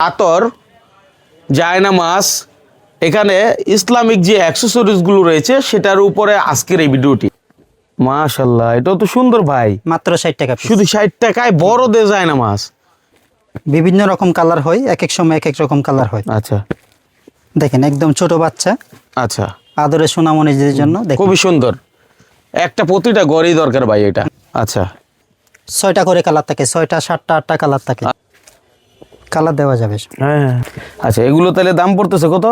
আতর জায়না মাছ এখানে ইসলামিক যে অ্যাক্সেসরিজগুলো রয়েছে সেটার উপরে আজকের এই ভিডিওটি। মাশাল্লাহ এটাও তো সুন্দর ভাই। মাত্র ষাট টাকা শুধু ষাট টাকায় বড় দে যায় না মাছ বিভিন্ন রকম কালার হয় এক এক সময় এক এক রকম কালার হয়। আচ্ছা। দেখেন একদম ছোট বাচ্চা। আচ্ছা। আদরে সোনামণিদের জন্য খুবই সুন্দর। একটা প্রতিটা গড়েই দরকার ভাই এটা। আচ্ছা। ছয়টা করে কালার থাকে ছয়টা সাতটা আটটা কালার থাকে। কালার দেওয়া যাবে। হ্যাঁ আচ্ছা এগুলো তাহলে দাম পড়তেছে কত?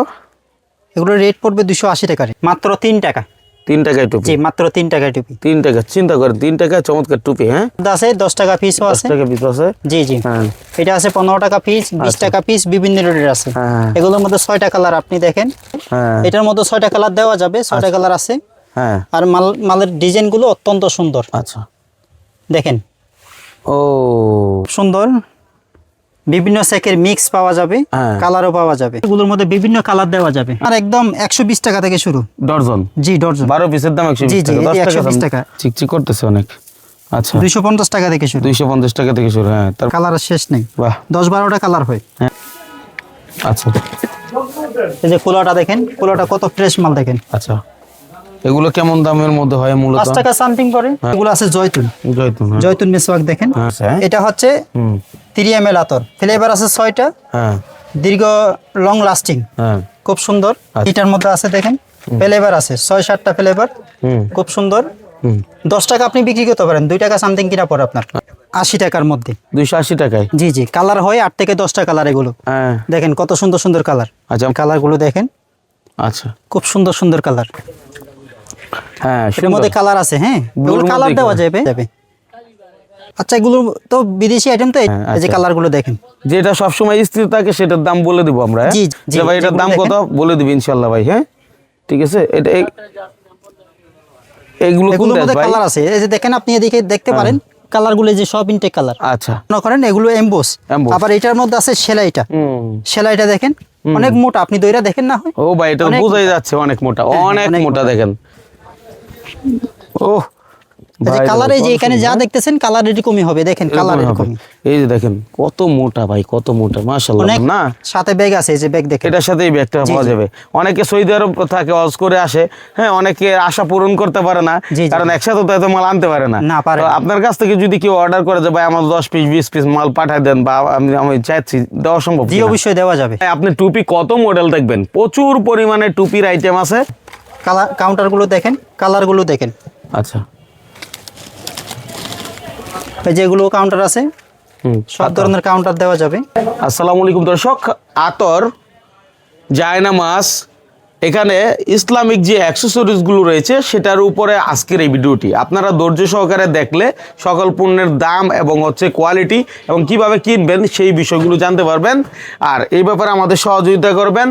এগুলো রেট পড়বে দুশো আশি টাকা rate। মাত্র তিন টাকা। তিন টাকায় টুপি? জি মাত্র তিন টাকা টুপি। তিন টাকা চিন্তা করে তিন টাকায় চমৎকার টুপি হ্যাঁ? আছে দশ টাকা দশ আছে। টাকা পিস আছে? জি জি। হ্যাঁ। এটা আছে পনেরো টাকা পিস বিশ আচ্ছা। টাকা পিস বিভিন্ন রেটের আছে। হ্যাঁ। এগুলোর মধ্যে ছয়টা কালার আপনি দেখেন। হ্যাঁ। এটার মধ্যে ছয়টা কালার দেওয়া যাবে ছয়টা কালার আছে। হ্যাঁ। আর মাল মালের ডিজাইনগুলো অত্যন্ত সুন্দর। আচ্ছা। দেখেন। ও। সুন্দর। বিভিন্ন সেকের মিক্স পাওয়া যাবে হ্যাঁ। কালারও পাওয়া যাবে। এগুলোর মধ্যে বিভিন্ন কালার দেওয়া যাবে। আর একদম একশো বিশ টাকা থেকে শুরু। ডর্জন? জি ডর্জন। বারো পিসের দাম একশো জি, জি, টাকা। দশ এটি টাকা। 120 চিকচিক করতেছে অনেক। আচ্ছা। দুইশো পঞ্চাশ টাকা থেকে শুরু। দুইশো পঞ্চাশ টাকা থেকে শুরু হ্যাঁ তার কালার শেষ নেই। বাহ। দশ বারোটা কালার হয়। আচ্ছা। এই যে কুলাটা দেখেন কুলাটা কত ফ্রেশ মাল দেখেন। আচ্ছা। এগুলো কেমন দামের মধ্যে হয় মূলত? পাঁচ টাকা সামথিং করে। এগুলো আছে জয়তুন। জয়তুন হ্যাঁ। জয়তুন মেসওয়াক দেখেন। আচ্ছা। এটা হচ্ছে তিরি এম এল আতর। ফ্লেভার আছে ছয়টা। হ্যাঁ। দীর্ঘ লং লাস্টিং হ্যাঁ। খুব সুন্দর। আচ্ছা। এটার মধ্যে আছে দেখেন ফ্লেভার আছে। ছয় সাতটা ফ্লেভার। খুব সুন্দর। দশ টাকা আপনি বিক্রি করতে পারেন। দুই টাকা সামথিং কিনা পড়ে আপনার। আশি টাকার মধ্যে। দুইশো আশি টাকায়? জি জি। কালার হয় আট থেকে দশটা কালার এগুলো। হ্যাঁ। দেখেন কত সুন্দর সুন্দর কালার। আচ্ছা। কালারগুলো দেখেন। আচ্ছা। খুব সুন্দর সুন্দর কালার। হ্যাঁ এর সুন্দর। মধ্যে কালার আছে হ্যাঁ। কালার দেওয়া যাবে যাবে। আচ্ছা এগুলো তো বিদেশি আইটেম তো এই হ্যাঁ, যে আচ্ছা। কালারগুলো দেখেন। যেটা সবসময় স্থির থাকে সেটার দাম বলে দিব আমরা হ্যাঁ? জি, ভাই এটার দাম কত? বলে দিবি ইনশাল্লাহ ভাই হ্যাঁ? ঠিক আছে? এটা এগুলোর মধ্যে কালার আছে। এই যে দেখেন আপনি এদিকে দেখতে পারেন কালারগুলো যে সব ইনটেক কালার আচ্ছা। মনে করেন এগুলো এমবোস আবার এটার মধ্যে আছে সেলাইটা। হুম। সেলাইটা দেখেন অনেক মোটা আপনি দইরা দেখেন না হয়? ও ভাই এটা বোঝাই যাচ্ছে অনেক মোটা অনেক মোটা। দেখেন। ও এই যে কালার এই যে এখানে যা দেখতেছেন কালার এরকমই হবে দেখেন কালার এরকমই। এই যে দেখেন কত মোটা ভাই কত মোটা মাশাআল্লাহ না? সাথে ব্যাগ আছে এই যে ব্যাগ দেখেন। এটার সাথে এই ব্যাগটা পাওয়া যাবে। অনেকে সৌদি আরব থাকে অজ করে আসে হ্যাঁ অনেকে আশা পূরণ করতে পারে না। কারণ একসাথে তো এত মাল আনতে পারে না। তো আপনার কাছ থেকে যদি কেউ অর্ডার করে যে ভাই আমার দশ পিস বিশ পিস মাল পাঠায় দেন বা আমি আমি চাইছি দেওয়া সম্ভব জি অবশ্যই দেওয়া যাবে। হ্যাঁ, আপনি টুপি কত মডেল দেখবেন? প্রচুর পরিমাণে টুপির আইটেম আছে। কালার কাউন্টারগুলো দেখেন কালারগুলো দেখেন। আচ্ছা। এই যে এগুলো কাউন্টার আছে হুম। সব ধরনের কাউন্টার দেওয়া যাবে। আসসালামু আলাইকুম দর্শক আতর জায়না মাছ এখানে ইসলামিক যে অ্যাক্সেসরিজগুলো রয়েছে সেটার উপরে আজকের এই ভিডিওটি। আপনারা ধৈর্য সহকারে দেখলে সকল পণ্যের দাম এবং হচ্ছে কোয়ালিটি এবং কীভাবে কিনবেন সেই বিষয়গুলো জানতে পারবেন। আর এই ব্যাপারে আমাদের সহযোগিতা করবেন।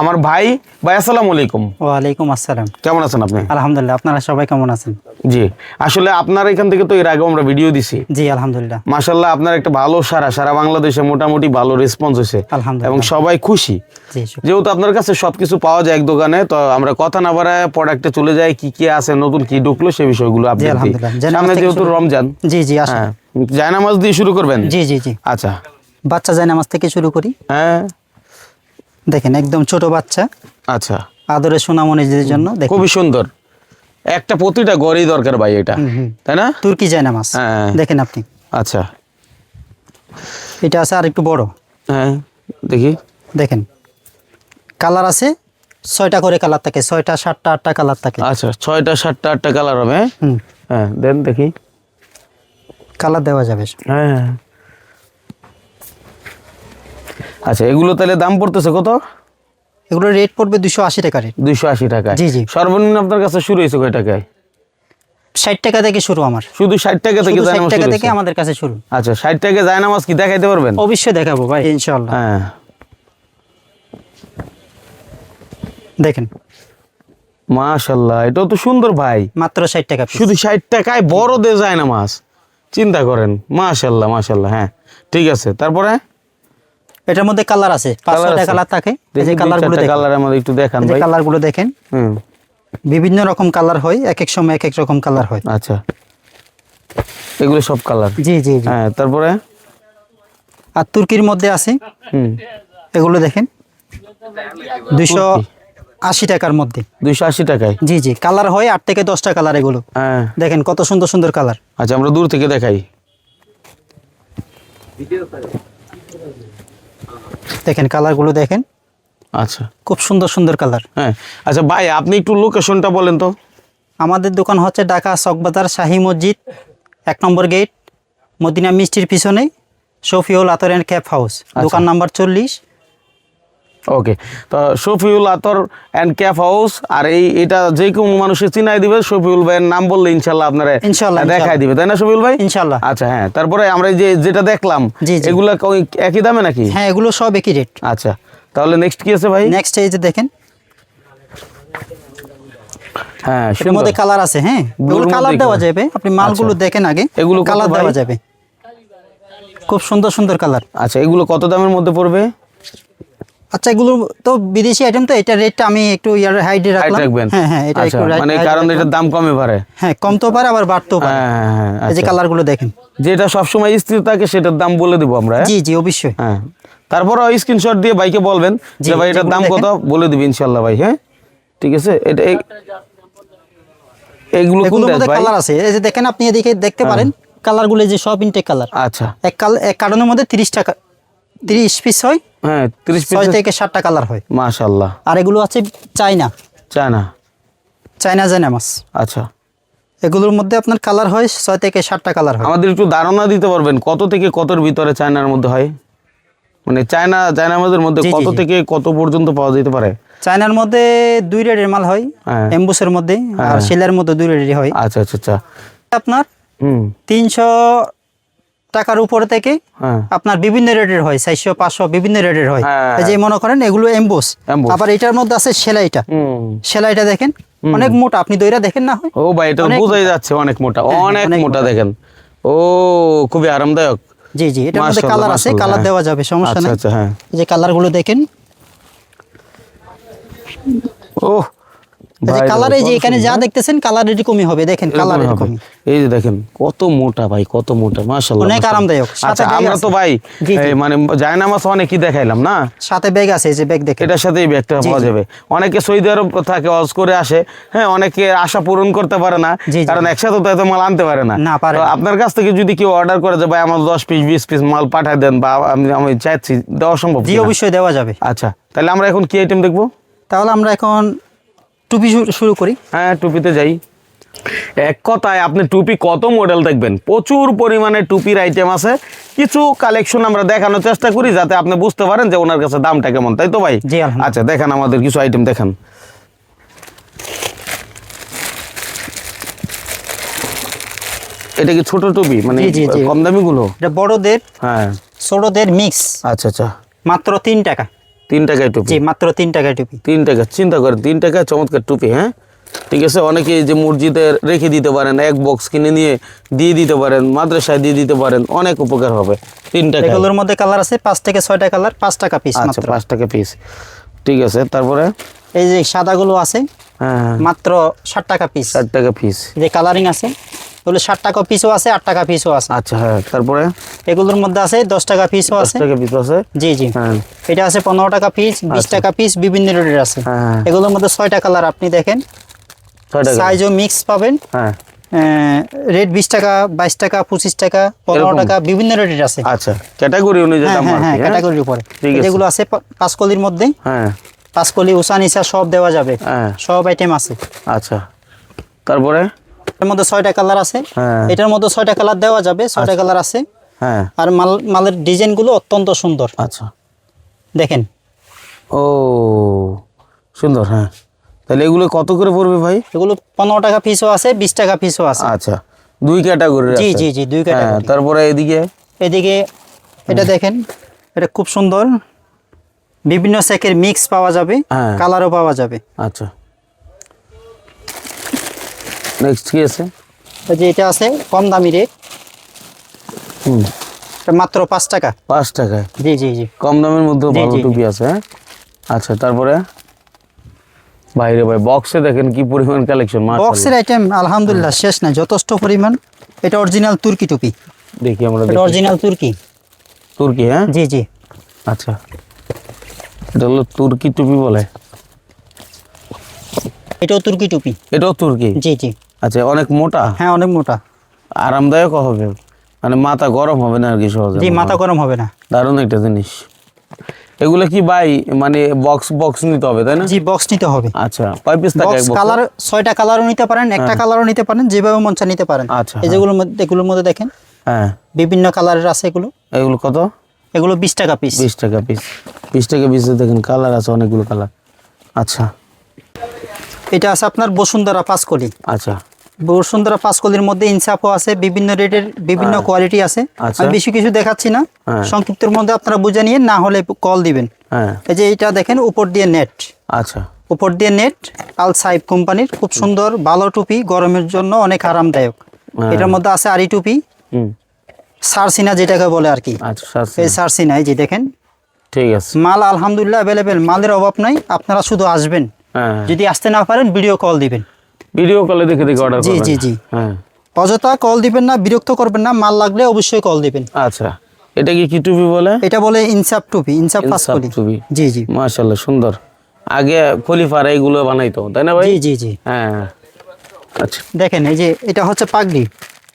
আমার ভাই ভাই আসসালামু আলাইকুম। ওয়ালাইকুম আসসালাম। কেমন আছেন আপনি? আলহামদুলিল্লাহ আপনারা সবাই কেমন আছেন? জি আসলে আপনার এখান থেকে তো এর আগে আমরা ভিডিও দিছি। জি আলহামদুলিল্লাহ। মাসাল্লাহ আপনার একটা ভালো সারা সারা বাংলাদেশে মোটামুটি ভালো রেসপন্স হয়েছে। আলহামদুলিল্লাহ। এবং সবাই খুশি। জি যেহেতু আপনার কাছে সবকিছু পাওয়া যায় এক দোকানে তো আমরা কথা না বাড়ায় প্রোডাক্টে চলে যাই কি কি আছে নতুন কি ঢুকলো সেই বিষয়গুলো আপনি আলহামদুলিল্লাহ। সামনে যেহেতু রমজান। জি জি আসেন। হ্যাঁ জায়নামাজ দিয়ে শুরু করবেন? জি জি জি। আচ্ছা। বাচ্চা যায় নামাজ থেকে শুরু করি। হ্যাঁ। দেখেন একদম ছোট বাচ্চা। আচ্ছা। আদরে সোনামণিদের জন্য দেখেন। খুবই সুন্দর। একটা প্রতিটা গড়েই দরকার ভাই এটা। তাই না? তুর্কি যায় নামাজ হ্যাঁ। দেখেন আপনি। আচ্ছা। এটা আছে আর একটু বড়। হ্যাঁ দেখি। দেখেন। কালার আছে ছয়টা করে কালার থাকে ছয়টা সাতটা আটটা কালার থাকে। আচ্ছা ছয়টা সাতটা আটটা কালার হবে। হ্যাঁ? হ্যাঁ দেন দেখি। কালার দেওয়া যাবে। হ্যাঁ। আচ্ছা এগুলো তাহলে দাম পড়তেছে কত? এগুলো রেট পড়বে দুশো আশি টাকা রেট দুইশো আশি টাকা। জি, জি। সর্বনিম্ন আপনার কাছে শুরু হয়েছে কয় টাকায়? ষাট টাকা থেকে শুরু আমার। শুধু ষাট টাকা থেকে ষাট টাকা থেকে আমাদের কাছে শুরু। আচ্ছা ষাট টাকা জায়নামাজ কি দেখাইতে পারবেন? অবশ্যই দেখাবো ভাই ইনশাল্লাহ হ্যাঁ। দেখেন। মাশাল্লাহ এটাও তো সুন্দর ভাই। মাত্র ষাট টাকা শুধু ষাট টাকায় বড় দে যায় না মাছ চিন্তা করেন। মাশাল্লাহ মাশাল্লাহ হ্যাঁ ঠিক আছে। তারপরে? এটার মধ্যে কালার আছে পাঁচ Colour ছয়টা কালার থাকে এই যে দেখি কালারগুলো দেখেন। কালার আমাদের একটু দেখান ভাই। কালারগুলো দেখেন। হুম। বিভিন্ন রকম কালার হয় এক এক সময় এক এক রকম কালার হয়। আচ্ছা। এগুলো সব কালার জি জি জি। হ্যাঁ তারপরে? আর তুর্কির মধ্যে আছে। হুম। এগুলো দেখেন। দুইশো আশি টাকার মধ্যে। দুইশো আশি টাকায়? জি জি কালার হয় আট থেকে দশটা কালার এগুলো। হ্যাঁ। দেখেন কত সুন্দর সুন্দর কালার আচ্ছা আমরা দূর থেকে দেখাই। দেখেন কালারগুলো দেখেন। আচ্ছা। খুব সুন্দর সুন্দর কালার হ্যাঁ আচ্ছা ভাই আপনি একটু লোকেশনটা বলেন তো। আমাদের দোকান হচ্ছে ঢাকা চকবাজার শাহী মসজিদ এক নম্বর গেট মদিনা মিষ্টির পিছনে Shafiul Attar and cap house দোকান নাম্বার চল্লিশ। ওকে তো Shafiul Attar and cafe house আর এই এটা যে কোনো মানুষের চিনাই দিবে শফিউল ভাইয়ের নাম বললে ইনশাল্লাহ আপনারা ইনশাল্লাহ, দেখাই দিবে। তাই না শফিউল ভাই? ইনশাল্লাহ। আচ্ছা হ্যাঁ তারপরে আমরা এই যে যেটা দেখলাম। এগুলা একই দামে নাকি? হ্যাঁ এগুলো সব একই রেট আচ্ছা তাহলে নেক্সট কি আছে ভাই? নেক্সট এই যে দেখেন। হ্যাঁ এর মধ্যে কালার আছে হ্যাঁ? কালার দেওয়া যাবে। আপনি মালগুলো দেখেন আগে। এগুলো কালার দেওয়া যাবে। খুব সুন্দর সুন্দর কালার আচ্ছা এগুলো কত দামের মধ্যে পড়বে? আচ্ছা এগুলো তো বিদেশি আইটেম তো এটা রেটটা আমি একটু ইয়ার হাইডে রাখলাম। রাখবেন হ্যাঁ হ্যাঁ এটা আচ্ছা একটু মানে কারণ এটার দাম কমে পারে? হ্যাঁ কমতেও পারে আবার বাড়তেও পারে। হ্যাঁ হ্যাঁ হ্যাঁ এই যে আচ্ছা। কালারগুলো দেখেন। যেটা সবসময় স্থির থাকে সেটার দাম বলে দিব আমরা হ্যাঁ? জি জি অবশ্যই। হ্যাঁ। তারপর স্ক্রিনশট দিয়ে ভাইকে বলবেন যে ভাই এটার দাম কত? বলে দিবি ইনশাল্লাহ ভাই হ্যাঁ? ঠিক আছে? এটা এইগুলো কোন কালার আছে। এই যে দেখেন আপনি এদিকে দেখতে পারেন কালারগুলো যে সব ইনটেক কালার আচ্ছা। এক কাল এক কার্টনের মধ্যে তিরিশ টাকা তিরিশ পিস হয়। হ্যাঁ পিস থেকে কালার হয়। আর এগুলো আছে চাইনা চায়না? চাইনা জানা মাছ আচ্ছা। এগুলোর মধ্যে আপনার কালার হয় ছয় থেকে সাতটা কালার হয়। আমাদের একটু ধারণা দিতে পারবেন কত থেকে কতর ভিতরে চায়নার মধ্যে হয়? মানে চায়না চায়না মাছের মধ্যে জি, কত থেকে কত পর্যন্ত পাওয়া যেতে পারে? চায়নার মধ্যে দুই রেটের মাল হয় হ্যাঁ। এম্বুসের মধ্যে আর শিলের মধ্যে দুই রেটের হয়। আচ্ছা আচ্ছা আচ্ছা। আপনার তিনশো টাকার উপরে থেকে হ্যাঁ। আপনার বিভিন্ন রেটের হয় চারশো পাঁচশো বিভিন্ন রেটের হয়। হ্যাঁ। যে মনে করেন এগুলো এম্বুস। আবার এটার মধ্যে আছে সেলাইটা। সেলাইটা দেখেন অনেক মোটা আপনি দইরা দেখেন না ও ভাই এটা বোঝাই যাচ্ছে অনেক মোটা হ্যাঁ, অনেক মোটা। দেখেন। ও খুবই আরামদায়ক। জি জি এটার মধ্যে কালার আছে কালার। দেওয়া যাবে সমস্যা আচ্ছা নেই। আচ্ছা হ্যাঁ। যে কালারগুলো দেখেন। ও এই যে কালার যে এখানে যা দেখতেছেন কালার এরকমই হবে দেখেন কালার এরকমই এই যে দেখেন কত মোটা ভাই কত মোটা মাশাআল্লাহ অনেক আরামদায়ক। আচ্ছা আমরা তো ভাই মানে জায়নামাজ দেখাইলাম না? সাথে ব্যাগ আছে এই যে ব্যাগ দেখেন। এটার সাথে এই ব্যাগটা পাওয়া যাবে। অনেকে সৌদি আরব থাকে অজ করে আসে হ্যাঁ অনেকে আশা পূরণ করতে পারে না। কারণ একসাথে তো এত মাল আনতে পারে না। তো আপনার কাছ থেকে যদি কেউ অর্ডার করে যে ভাই আমার দশ পিস বিশ পিস মাল পাঠায় দেন বা আমি আমি চাইছি দেওয়া সম্ভব জি অবশ্যই দেওয়া যাবে। আচ্ছা তাহলে আমরা এখন কি আইটেম দেখব? তাহলে আমরা এখন টুপি শুরু করি। হ্যাঁ টুপিতে যাই। এক কথায় আপনি টুপি কত মডেল দেখবেন? প্রচুর পরিমাণে টুপির আইটেম আছে। কিছু কালেকশন আমরা দেখানোর চেষ্টা করি যাতে আপনি বুঝতে পারেন যে ওনার কাছে দামটা কেমন তাই তো ভাই? জি, আচ্ছা দেখেন আমাদের কিছু আইটেম দেখান। এটা কি ছোট টুপি? মানে। কম দামি গুলো এটা বড়দের হ্যাঁ। ছোটদের মিক্স আচ্ছা আচ্ছা। মাত্র তিন টাকা। তিন টাকায় টুপি। জি মাত্র তিন টাকায় টুপি। তিন টাকা চিন্তা করেন তিন টাকায় চমৎকার টুপি হ্যাঁ? ঠিক আছে অনেকে যে মসজিদে রেখে দিতে পারেন এক বক্স কিনে নিয়ে দিয়ে দিতে পারেন মাদ্রাসায় দিয়ে দিতে পারেন অনেক উপকার হবে তিন টাকা এগুলোর মধ্যে কালার আছে পাঁচ থেকে ছয়টা কালার পাঁচ টাকা পিস আচ্ছা পাঁচ টাকা পিস ঠিক আছে তারপরে? এই যে সাদাগুলো আছে হ্যাঁ মাত্র ষাট টাকা পিস ষাট টাকা পিস যে কালারিং আছে ওগুলো ষাট টাকা পিসও আছে আট টাকা পিসও আছে। আচ্ছা হ্যাঁ তারপরে? এগুলোর মধ্যে আছে দশ টাকা পিসও আছে। টাকা পিস আছে? জি জি। হ্যাঁ। এটা আছে পনেরো টাকা পিস বিশ টাকা পিস বিভিন্ন রেটের আছে। হ্যাঁ এগুলোর মধ্যে ছয়টা কালার আপনি দেখেন। সাইজও মিক্স পাবেন। হ্যাঁ। রেট বিশ টাকা বাইশ টাকা পঁচিশ টাকা পনেরো টাকা বিভিন্ন রেটের আছে। আচ্ছা ক্যাটাগরি অনুযায়ী হ্যাঁ হ্যাঁ হ্যাঁ হ্যাঁ? ক্যাটাগরির উপরে। যেগুলো আছে। পাঁচকলির মধ্যে। হ্যাঁ। পাঁচকলি উষা নিশা সব দেওয়া যাবে। হ্যাঁ। সব আইটেম আছে। আচ্ছা। তারপরে? এর মধ্যে ছয়টা কালার আছে। হ্যাঁ। এটার মধ্যে ছয়টা কালার দেওয়া যাবে ছয়টা কালার আছে। হ্যাঁ। আর মাল মালের ডিজাইনগুলো অত্যন্ত সুন্দর। আচ্ছা। দেখেন। ও সুন্দর হ্যাঁ। তাহলে এগুলো কত করে পড়বে ভাই? এগুলো পনেরো টাকা পিসও আছে বিশ টাকা পিসও আছে। আচ্ছা। দুই ক্যাটাগরি জি জি জি দুই হ্যাঁ ক্যাটাগরি তারপরে এদিকে? এদিকে এটা দেখেন এটা খুব সুন্দর। বিভিন্ন সেকের মিক্স পাওয়া যাবে হ্যাঁ। কালারও পাওয়া যাবে। আচ্ছা। নেক্সট কি আছে? এই যে এটা আছে কম দামি রেট হুম। মাত্র পাঁচ টাকা। পাঁচ টাকা? জি জি জি। কম দামের মধ্যে ভালো। টুপি আছে হ্যাঁ? আচ্ছা তারপরে? বাইরে ভাই বক্সে দেখেন কি পরিমাণ কালেকশন বক্সের আইটেম আলহামদুলিল্লাহ শেষ নাই। যথেষ্ট পরিমাণ। এটা অরিজিনাল তুর্কি টুপি। দেখি আমরা এটা অরিজিনাল তুর্কি তুর্কি হ্যাঁ? জি জি। আচ্ছা। এটা হলো তুর্কি টুপি বলে। এটাও তুর্কি টুপি। এটাও তুর্কি জি জি। আচ্ছা অনেক মোটা? হ্যাঁ অনেক মোটা। আরামদায়ক হবে। মানে মাথা গরম হবে না আর কি সহজে? জি মাথা গরম হবে না। দারুণ একটা জিনিস। এগুলো কি ভাই মানে বক্স বক্স নিতে হবে তাই না? জি বক্স নিতে হবে। আচ্ছা কয় পিস থাকে বক্স কালার ছয়টা কালারও নিতে পারেন একটা কালারও নিতে পারেন যেভাবে মন চায় নিতে পারেন। আচ্ছা, এই যেগুলোর মধ্যে এগুলোর মধ্যে দেখেন। হ্যাঁ। বিভিন্ন কালারের আছে এগুলো। এগুলো কত? এগুলো বিশ টাকা পিস বিশ টাকা পিস বিশ টাকা পিসে দেখেন কালার আছে অনেকগুলো কালার আচ্ছা। এটা আছে আপনার বসুন্ধরা পাঁচকলি আচ্ছা। বসুন্ধরা পাঁচকলির মধ্যে ইনসাফও আছে বিভিন্ন রেটের বিভিন্ন কোয়ালিটি আছে। আচ্ছা। আমি বেশি কিছু দেখাচ্ছি না। হ্যাঁ। সংক্ষিপ্তের মধ্যে আপনারা বুঝে নিয়ে না হলে কল দিবেন। হ্যাঁ। এই যে এটা দেখেন উপর দিয়ে নেট আচ্ছা। উপর দিয়ে নেট আল সাইব কোম্পানির। খুব সুন্দর ভালো টুপি গরমের জন্য অনেক আরামদায়ক। হ্যাঁ। এটার মধ্যে আছে আরি টুপি। সারসিনা যেটাকে বলে আর কি। আচ্ছা এই সারসিনা এই যে দেখেন। ঠিক আছে। মাল আলহামদুলিল্লাহ অ্যাভেলেবেল মালের অভাব নাই। আপনারা শুধু আসবেন। হ্যাঁ। যদি আসতে না পারেন ভিডিও কল দিবেন। ভিডিও কলে দেখে দেখে অর্ডার করবেন। জি, জি। জি হ্যাঁ। অযথা কল দিবেন না বিরক্ত করবেন না মাল লাগলে অবশ্যই কল দিবেন। আচ্ছা। এটা কি কি টুপি বলে? এটা বলে ইনসাফ টুপি ইনসাফ পাঁচকলি টুপি। জি জি। মাশাল্লাহ সুন্দর। আগে খলিফার এইগুলো বানাইতো তাই না ভাই? জি জি জি। হ্যাঁ। আচ্ছা। দেখেন এই যে এটা হচ্ছে পাগড়ি।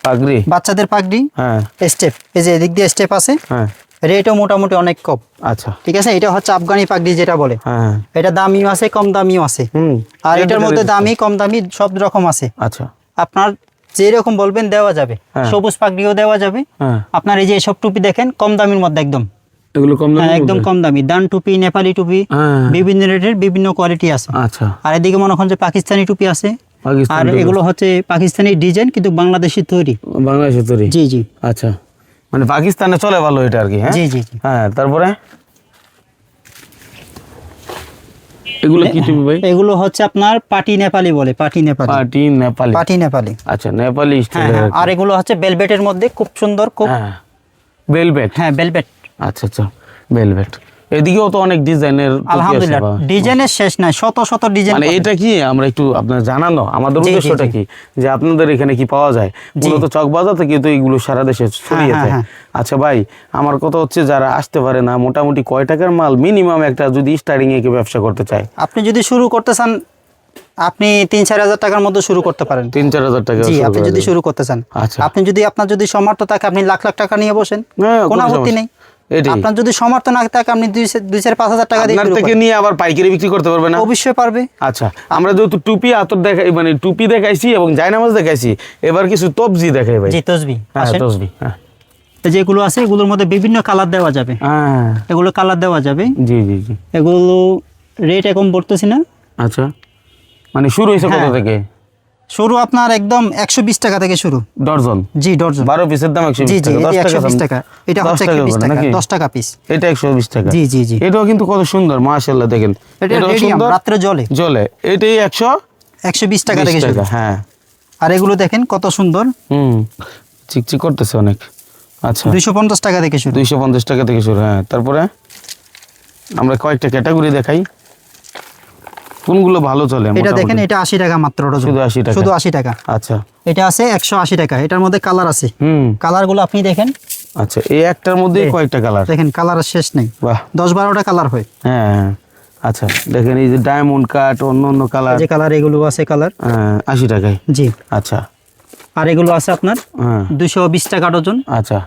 পাগড়ি? বাচ্চাদের পাগড়ি হ্যাঁ। স্টেপ এই যে এদিক দিয়ে স্টেপ আছে। হ্যাঁ। রেটও মোটামুটি অনেক কম। আচ্ছা। ঠিক আছে? এটা হচ্ছে আফগানি পাগড়ি যেটা বলে। হ্যাঁ। এটা দামিও আছে কম দামিও আছে। হুম। আর এটার মধ্যে দামি কম দামি সব রকম আছে। আচ্ছা। আপনার যে রকম বলবেন দেওয়া যাবে। হ্যাঁ। সবুজ পাগড়িও দেওয়া যাবে। হ্যাঁ। আপনার এই যে এসব টুপি দেখেন কম দামির মধ্যে একদম। এগুলো কম দামে হ্যাঁ একদম কম দামি। দান টুপি নেপালি টুপি বিভিন্ন রেটের বিভিন্ন কোয়ালিটি আছে। আচ্ছা। আর এদিকে মনে যে পাকিস্তানি টুপি আছে। আর এগুলো হচ্ছে পাকিস্তানি ডিজাইন কিন্তু বাংলাদেশি তৈরি। বাংলাদেশে তৈরি? জি জি। আচ্ছা। মানে পাকিস্তানে চলে ভালো এটা আর কি হ্যাঁ? জি জি হ্যাঁ তারপরে? এগুলো কি টুপি ভাই? এগুলো হচ্ছে আপনার পাটি নেপালি বলে পাটি নেপালি। পাটি নেপালি। পাটি নেপালি। আচ্ছা নেপালি হ্যাঁ হ্যাঁ আর এগুলো হচ্ছে বেলবেটের মধ্যে খুব সুন্দর খুব হ্যাঁ বেলভেট হ্যাঁ বেলবেট। আচ্ছা আচ্ছা বেলভেট এদিকেও তো অনেক ডিজাইনের আলহামদুলিল্লাহ ডিজাইনের শেষ নাই শত শত ডিজাইন মানে এটা কি আমরা একটু আপনার জানানো আমাদের উদ্দেশ্যটা কি? যে আপনাদের এখানে কি পাওয়া যায়? মূলত চকবাজার থেকে তো এগুলো সারা দেশে ছড়িয়েছে হ্যাঁ, আচ্ছা ভাই আমার কথা হচ্ছে যারা আসতে পারে না মোটামুটি কয় টাকার মাল মিনিমাম একটা যদি স্টার্টিং এ ব্যবসা করতে চায়? আপনি যদি শুরু করতে চান আপনি তিন চার হাজার টাকার মধ্যে শুরু করতে পারেন। তিন চার হাজার টাকা জি আপনি যদি শুরু করতে চান। আচ্ছা। আপনি যদি আপনার যদি সমর্থ থাকে আপনি লাখ লাখ টাকা নিয়ে বসেন। হ্যাঁ, কোনো আপত্তি নেই। আপনার যদি সমর্থ না থাকে আপনি দুই চার পাঁচ হাজার টাকা দিয়ে থেকে নিয়ে আবার পাইকারি বিক্রি করতে পারবে না? অবশ্যই পারবে। আচ্ছা আমরা যেহেতু টুপি আতর দেখাই মানে টুপি দেখাইছি এবং জায়নামাজ দেখাইছি এবার কিছু তবজি দেখাই ভাই। জি তসবি। হ্যাঁ তসবি হ্যাঁ। যেগুলো আছে এগুলোর মধ্যে বিভিন্ন কালার দেওয়া যাবে। হ্যাঁ। এগুলো কালার দেওয়া যাবে। জি জি জি। এগুলো রেট এখন বলতেছি না। আচ্ছা। মানে শুরু হয়েছে কত হ্যাঁ। থেকে? শুরু আপনার একদম একশো বিশ টাকা থেকে শুরু। ডর্জন? জি ডর্জন। বারো পিসের দাম একশো জি বিশ জি টাকা দশ একশো টাকা বিশ টাকা। এটা হচ্ছে একশো বিশ টাকা দশ টাকা পিস এটা একশো বিশ টাকা। জি জি জি। এটাও কিন্তু কত সুন্দর মাশাল্লাহ দেখেন। এটা সুন্দর। রাত্রে জলে জলে এটাই একশো একশো বিশ টাকা থেকে শুরু। হ্যাঁ। আর এগুলো দেখেন কত সুন্দর। হুম চিকচিক করতেছে অনেক। আচ্ছা। দুইশো পঞ্চাশ টাকা থেকে শুরু। দুইশো পঞ্চাশ টাকা থেকে শুরু হ্যাঁ। তারপরে আমরা কয়েকটা ক্যাটাগরি দেখাই। কোনগুলো ভালো চলে এটা দেখেন এটা আশি টাকা মাত্র ডজন শুধু 80 টাকা। শুধু আশি টাকা। আচ্ছা। এটা আছে একশো আশি টাকা। এটার মধ্যে কালার আছে। হুম। কালারগুলো আপনি দেখেন। আচ্ছা এই একটার মধ্যেই। কয়েকটা কালার? দেখেন কালারের শেষ নেই। বাহ। দশ বারোটা কালার হয়। হ্যাঁ হ্যাঁ। আচ্ছা দেখেন এই যে ডায়মন্ড কাট অন্য অন্য কালার। এই যে কালার এগুলো আছে কালার। আশি টাকায়? জি। আচ্ছা। আর এগুলো আছে আপনার হ্যাঁ। দুশো বিশ টাকা ডজন। আচ্ছা।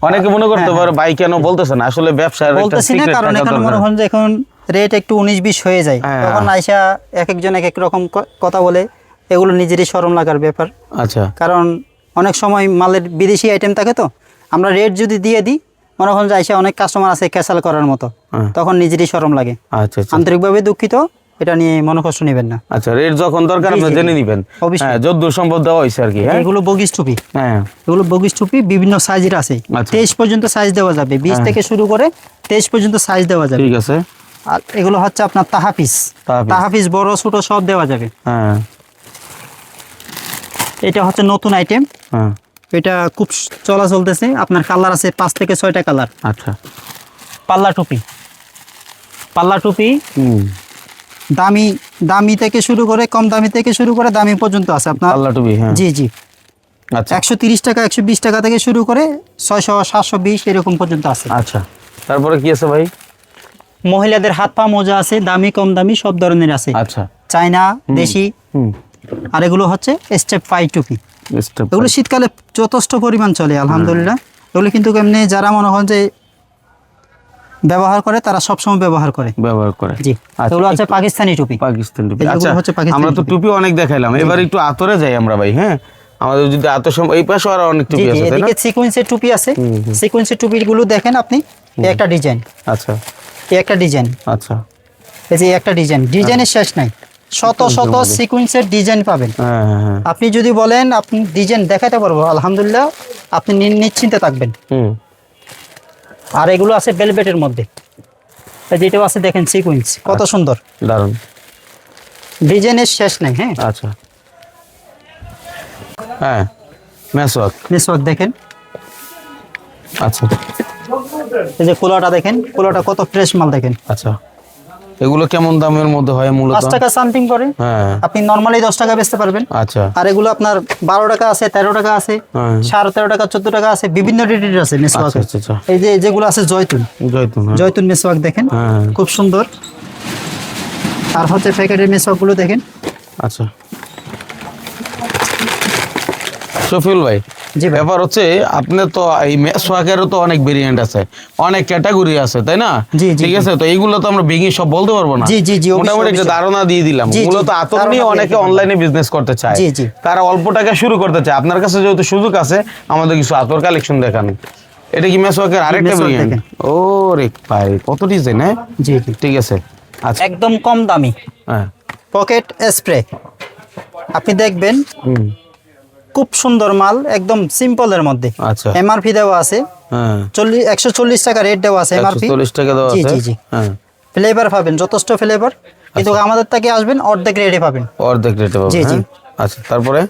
অনেকে মনে করতে পারে ভাই কেন বলতেছেন আসলে ব্যবসার বলতেছি না কারণ এখন মনে হন যে এখন রেট একটু উনিশ বিশ হয়ে যায়। হ্যাঁ। তখন আইসা এক একজন এক এক রকম কথা বলে এগুলো নিজেরই সরম লাগার ব্যাপার। আচ্ছা। কারণ অনেক সময় মালের বিদেশি আইটেম থাকে তো আমরা রেট যদি দিয়ে দিই মনে হন যে আইসা অনেক কাস্টমার আছে ক্যাসাল করার মতো হ্যাঁ। তখন নিজেরই সরম লাগে। আচ্ছা আচ্ছা। আন্তরিকভাবে দুঃখিত এটা নিয়ে মনে কষ্ট নেবেন না। আচ্ছা রেট যখন দরকার আপনি জেনে। নিবেন। অবশ্যই। হ্যাঁ যদ্দূর সম্ভব দেওয়া হয়েছে আর কি হ্যাঁ? এগুলো বগিস টুপি। হ্যাঁ। এগুলো বগিস টুপি বিভিন্ন সাইজের আছে। আচ্ছা। তেইশ পর্যন্ত সাইজ দেওয়া যাবে। বিশ থেকে শুরু করে তেইশ পর্যন্ত সাইজ দেওয়া যাবে। ঠিক আছে। আর এগুলো হচ্ছে আপনার তাহাপিস। তাহাপিস বড় ছোট সব দেওয়া যাবে। হ্যাঁ। এটা হচ্ছে নতুন আইটেম হ্যাঁ। এটা খুব চলা চলতেছে। আপনার কালার আছে পাঁচ থেকে ছয়টা কালার আচ্ছা। পাল্লা টুপি। পাল্লা টুপি। দামি দামি থেকে শুরু করে কম দামি থেকে শুরু করে দামি পর্যন্ত আছে আপনার। আল্লাহ টুপি হ্যাঁ। জি জি। আচ্ছা। একশো তিরিশ টাকা একশো বিশ টাকা থেকে শুরু করে ছয়শো সাতশো বিশ এরকম পর্যন্ত আছে। আচ্ছা। তারপরে কি আছে ভাই? মহিলাদের হাত পা মোজা আছে দামি কম দামি সব ধরনের আছে। আচ্ছা। চায়না দেশি। আর এগুলো হচ্ছে স্টেপ পাই টুপি। এগুলো শীতকালে যথেষ্ট পরিমাণ চলে আলহামদুলিল্লাহ। এগুলো কিন্তু এমনি যারা মনে হয় যে ব্যবহার করে তারা সবসময় ব্যবহার করে। ব্যবহার করে। জি। আচ্ছা, এগুলো হচ্ছে পাকিস্তানি টুপি। পাকিস্তান টুপি। আচ্ছা হচ্ছে পাকিস্তানি আমরা তো টুপি। অনেক দেখাইলাম। এবার একটু আতরে যাই আমরা ভাই হ্যাঁ? আমাদের যদি আতর সম- এই পাশে আরও অনেক টুপি আছে তাই না? এদিকে সিকোয়েন্সের টুপি আছে। সিকোয়েন্সের টুপিগুলো দেখেন আপনি একটা ডিজাইন আচ্ছা। এই একটা ডিজাইন। আচ্ছা। এই যে একটা ডিজাইন। ডিজাইনের শেষ নাই। শত শত সিকোয়েন্সের ডিজাইন পাবেন। হ্যাঁ হ্যাঁ হ্যাঁ। আপনি যদি বলেন আপনি ডিজাইন দেখাতে পারব আলহামদুলিল্লাহ আপনি নিশ্চিন্তে থাকবেন। হুম। আর এগুলো আছে বেলভেটের মধ্যে। এই যেটাও আছে দেখেন সিকোয়েন্স কত সুন্দর। দারুণ। ডিজাইনের শেষ নাই হ্যাঁ? আচ্ছা। হ্যাঁ মেসওয়াক নেটওয়ার্ক দেখেন। আচ্ছা। এই যে কুলাটা দেখেন কুলাটা কত ফ্রেশ মাল দেখেন। আচ্ছা। এগুলো কেমন দামের মধ্যে হয় মূলত? পাঁচ টাকা সামথিং করে। হ্যাঁ। আপনি নর্মালি দশ টাকা বেচতে পারবেন। আচ্ছা। আর এগুলো আপনার বারো টাকা আছে তেরো টাকা আছে হ্যাঁ। সাড়ে তেরো টাকা চোদ্দ টাকা আছে বিভিন্ন রেটের আছে আচ্ছা মেসওয়াক আচ্ছা আচ্ছা এই যে যেগুলো আছে জয়তুন। জয়তুন হ্যাঁ। জয়তুন মেসওয়াক দেখেন হ্যাঁ। খুব সুন্দর। আর হচ্ছে প্যাকেটের মেসওয়াকগুলো দেখেন। আচ্ছা। জি ভাই ব্যাপার হচ্ছে আপনার তো এই মেসওয়াকেরও তো অনেক ভেরিয়েন্ট আছে। অনেক ক্যাটাগরি আছে তাই না? ঠিক আছে? তো এইগুলো তো আমরা ভেঙে সব বলতে পারব না। মোটামুটি একটা ধারণা দিয়ে দিলাম। মূলত আতর নিয়ে অনেকে অনলাইনে বিজনেস করতে চায়। জি, জি। তারা অল্প টাকা শুরু করতে চায়। আপনার কাছে যেহেতু সুযোগ আছে আমাদের কিছু আতর কালেকশন দেখান। এটা কি মেসওয়াকের আরেকটা ভেরিয়েন্ট। ও রে ভাই কত ডিজাইন হ্যাঁ? জি জি। ঠিক আছে। আচ্ছা। একদম কম দামি। হ্যাঁ। পকেট স্প্রে আপনি দেখবেন হুম। খুব সুন্দর মাল একদম সিম্পলের মধ্যে। আচ্ছা। এমআরপি দেওয়া আছে। হ্যাঁ। চল্লিশ একশো চল্লিশ টাকা রেট দেওয়া আছে এমআরপি চল্লিশ টাকা দেওয়া জি, আছে? জি, জি। হ্যাঁ। ফ্লেভার পাবেন যথেষ্ট ফ্লেভার কিন্তু আমাদের থেকে আসবেন অর্ধেক রেটে পাবেন। অর্ধেক রেটে পাবো জি, জি। হ্যাঁ? আচ্ছা তারপরে?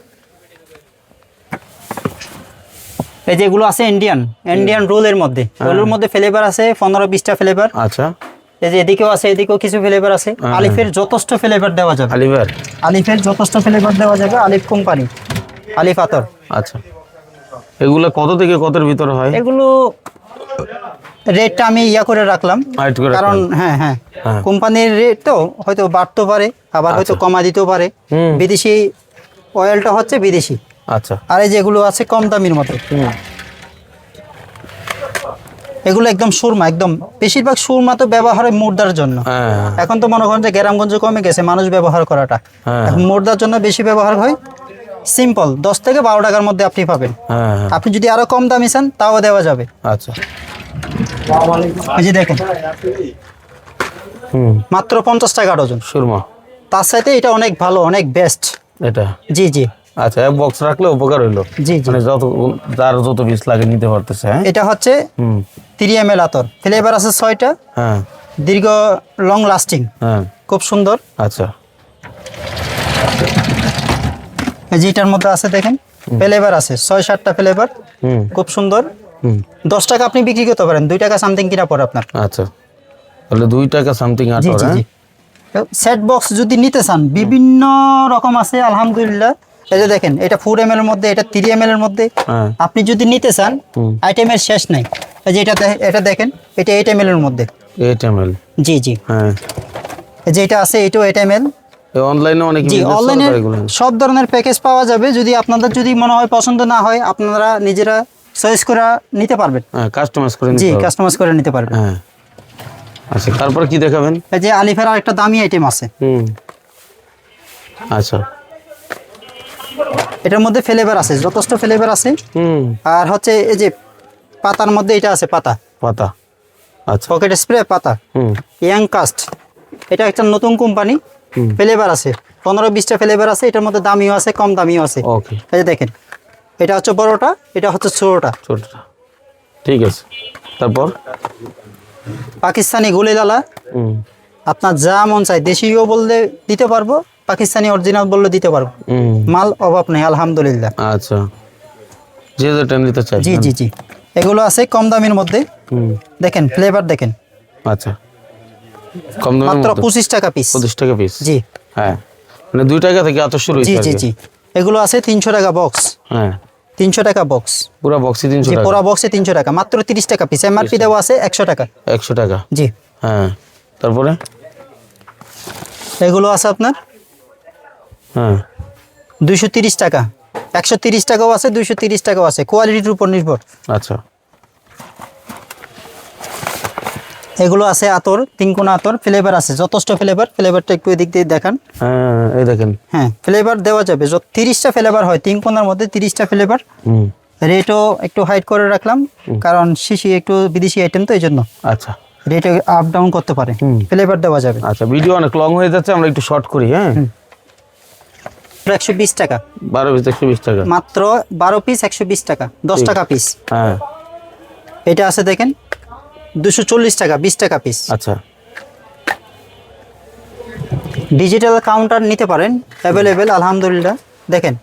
এই যেগুলো আছে ইন্ডিয়ান ইন্ডিয়ান রোলের মধ্যে। রোলের মধ্যে ফ্লেভার আছে পনেরো বিশটা ফ্লেভার আচ্ছা। এই যে এদিকেও আছে এদিকেও কিছু ফ্লেভার আছে। আলিফের যথেষ্ট ফ্লেভার দেওয়া যাবে। আলিভার আলিফের যথেষ্ট ফ্লেভার দেওয়া যাবে আলিফ কোম্পানি আচ্ছা। এগুলো কত থেকে কতের ভিতরে হয়? এগুলো রেটটা আমি ইয়া করে রাখলাম। কারণ হ্যাঁ হ্যাঁ। হ্যাঁ। কোম্পানির রেট তো হয়তো বাড়তে পারে আবার হয়তো কমা দিতেও পারে। বিদেশি অয়েলটা হচ্ছে বিদেশি। আচ্ছা। আর এই যেগুলো আছে কম দামির হুম। এগুলো একদম সুরমা একদম বেশিরভাগ সুরমা তো ব্যবহার হয় মুর্দার জন্য। হ্যাঁ এখন তো মনে করেন যে গ্রামগঞ্জে কমে গেছে মানুষ ব্যবহার করাটা। হ্যাঁ। মুর্দার জন্য বেশি ব্যবহার হয়। সিম্পল দশ থেকে বারো টাকার মধ্যে আপনি পাবেন। হ্যাঁ হ্যাঁ, আপনি যদি আরও কম দামি চান তাও দেওয়া যাবে। আচ্ছা। এই যে দেখেন। মাত্র পঞ্চাশ টাকা ডজন। সুরমা। তার সাথে এটা অনেক ভালো অনেক বেস্ট এটা? জি জি। আচ্ছা এক বক্স রাখলে উপকার হইল। জি মানে যত যার যত পিস লাগে নিতে পারতেছে হ্যাঁ? এটা হচ্ছে থ্রি এম এল আতর। ফ্লেভার আছে ছয়টা। হ্যাঁ। দীর্ঘ লং লাস্টিং হ্যাঁ। খুব সুন্দর। আচ্ছা। এই যে এটার মধ্যে আছে দেখেন ফ্লেভার আছে ছয় সাতটা ফ্লেভার খুব সুন্দর। দশ টাকা আপনি বিক্রি করতে পারেন দুই টাকা সামথিং কিনা পড়ে আপনার। আচ্ছা। তাহলে দুই টাকা সামথিং হ্যাঁ? জি। সেট বক্স যদি নিতে চান বিভিন্ন রকম আছে আলহামদুলিল্লাহ। এই যে দেখেন এটা ফোর এম এর মধ্যে এটা থ্রি এম এর মধ্যে। হ্যাঁ। আপনি যদি নিতে চান। আইটেমের শেষ নাই। এই যে এটা এটা দেখেন এটা এইট এম এর মধ্যে। Eight M L G G. হ্যাঁ। এই যে এটা আছে এটাও এইট এম এল অনলাইনে অনেক জি অনলাইনে সব ধরনের প্যাকেজ পাওয়া যাবে। যদি আপনাদের যদি মনে হয় পছন্দ না হয় আপনারা নিজেরা চয়েস করে নিতে পারবেন। হ্যাঁ কাস্টমাইজ করে নিতে জি কাস্টমাইজ করে নিতে পারবেন। হ্যাঁ। আচ্ছা তারপরে কি দেখাবেন? এই যে আলিফের একটা দামি আইটেম আছে। হুম। আচ্ছা। এটার মধ্যে ফ্লেভার আছে যথেষ্ট ফ্লেভার আছে। হুম। আর হচ্ছে এই যে পাতার মধ্যে এটা আছে পাতা। পাতা। আচ্ছা। পকেট স্প্রে পাতা। হুম। ইয়াং কাস্ট এটা একটা নতুন কোম্পানি। ফ্লেভার আছে। পনেরো বিশটা ফ্লেভার আছে এটার মধ্যে দামিও আছে কম দামিও আছে। ওকে এই যে দেখেন এটা হচ্ছে বড়টা এটা হচ্ছে ছোটটা। ছোটটা। ঠিক আছে। তারপর? পাকিস্তানি গুলিলালা আপনার যা মন চাই দেশীয় বললে দিতে পারব পাকিস্তানি অরিজিনাল বললে দিতে পারব। মাল অভাব নেই আলহামদুলিল্লাহ। আচ্ছা। যে যেটা নিতে চাই জি জি জি। এগুলো আছে কম দামের মধ্যে। দেখেন ফ্লেভার দেখেন। আচ্ছা। কম দামের মাত্র মধ্যে পঁচিশ টাকা পিস পঁচিশ টাকা পিস জি। হ্যাঁ। মানে দুই টাকা থেকে এত শুরু জি জি জি। এগুলো আছে তিনশো টাকা বক্স হ্যাঁ। তিনশো টাকা বক্স পুরো বক্সি তিনশো জি টাকা? পোড়া বক্সে তিনশো টাকা। মাত্র তিরিশ টাকা পিস এমআরপি দেওয়া আছে একশো টাকা। একশো টাকা? জি। হ্যাঁ। তারপরে? এগুলো আছে আপনার? হ্যাঁ। দুইশো তিরিশ টাকা। একশো তিরিশ টাকাও আছে দুইশো তিরিশ টাকাও আছে। কোয়ালিটির উপর নির্ভর। আচ্ছা। এগুলো আছে আতর তিন কোনা আতর ফ্লেভার আছে। যথেষ্ট ফ্লেভার ফ্লেভারটা একটু এদিক দিয়ে দেখান। হ্যাঁ এই দেখেন। হ্যাঁ ফ্লেভার দেওয়া যাবে। যত তিরিশটা ফ্লেভার হয় তিন কোনার মধ্যে তিরিশটা ফ্লেভার হুম। রেটও একটু হাইট করে রাখলাম কারণ শিশি একটু বিদেশি আইটেম তো এই জন্য আচ্ছা। রেট আপ ডাউন করতে পারে। হুম। ফ্লেভার দেওয়া যাবে। আচ্ছা ভিডিও অনেক লং হয়ে যাচ্ছে আমরা একটু শর্ট করি হ্যাঁ? একশো বিশ টাকা। বারো পিস একশো বিশ টাকা। মাত্র বারো পিস একশো বিশ টাকা। দশ টাকা পিস হ্যাঁ। এটা আছে দেখেন দুশো চল্লিশ টাকা বিশ টাকা পিস আচ্ছা। ডিজিটাল কাউন্টার নিতে পারেন অ্যাভেলেবেল আলহামদুলিল্লাহ। দেখেন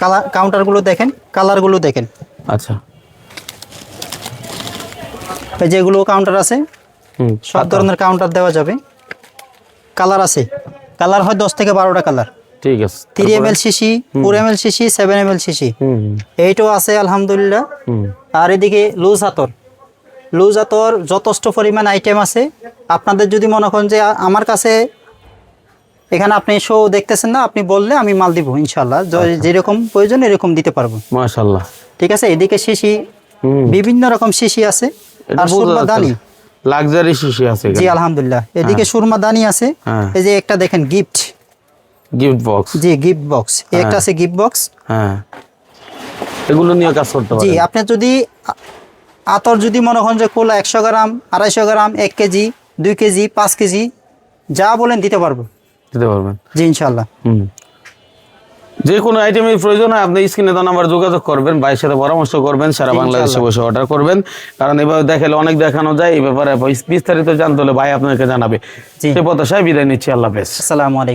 কালার কাউন্টারগুলো দেখেন কালারগুলো দেখেন। আচ্ছা। যেগুলো কাউন্টার আছে সব ধরনের কাউন্টার দেওয়া যাবে। কালার আছে। কালার হয় দশ থেকে বারোটা কালার ঠিক আছে। Three M L CC four M L CC seven M L CC এইটাও আছে আলহামদুলিল্লাহ। আর এদিকে লুজ হাতর লুজ হাতর যথেষ্ট পরিমাণ আইটেম আছে। আপনাদের যদি মনে করেন যে আমার কাছে এখানে আপনি শো দেখতেছেন না আপনি বললে আমি মাল দিব ইনশাল্লাহ যেরকম প্রয়োজন এরকম দিতে পারব। মাশাল্লাহ ঠিক আছে? এদিকে শিশি বিভিন্ন রকম শিশি আছে। আর সুরমা দানি। লাক্সারি শিশি আছে জি আলহামদুলিল্লাহ। এদিকে সুরমা দানি আছে। হ্যাঁ। এই যে একটা দেখেন গিফট গিফট বক্স জি গিফট বক্স একটা আছে গিফট বক্স হ্যাঁ। এগুলো নিয়ে কাজ করতে পারেন। জি আপনি যদি আতর যদি মনে করেন যে কোলা একশো গ্রাম আড়াইশো গ্রাম এক কেজি দুই কেজি পাঁচ কেজি যা বলেন দিতে পারব। দিতে পারবেন। জি ইনশাল্লাহ হুম। যে কোনো আইটেমের প্রয়োজন হয় আপনি স্ক্রিনে তো নাম্বার যোগাযোগ করবেন ভাইয়ের সাথে পরামর্শ করবেন সারা বাংলাদেশে বসে অর্ডার করবেন। কারণ এভাবে দেখালে অনেক দেখানো যায় এই ব্যাপারে বিস্তারিত জানতে হলে ভাই আপনাকে জানাবে। সে প্রত্যাশায় বিদায় নিচ্ছি আল্লাহ হাফেজ। আসসালামু আলাইকুম।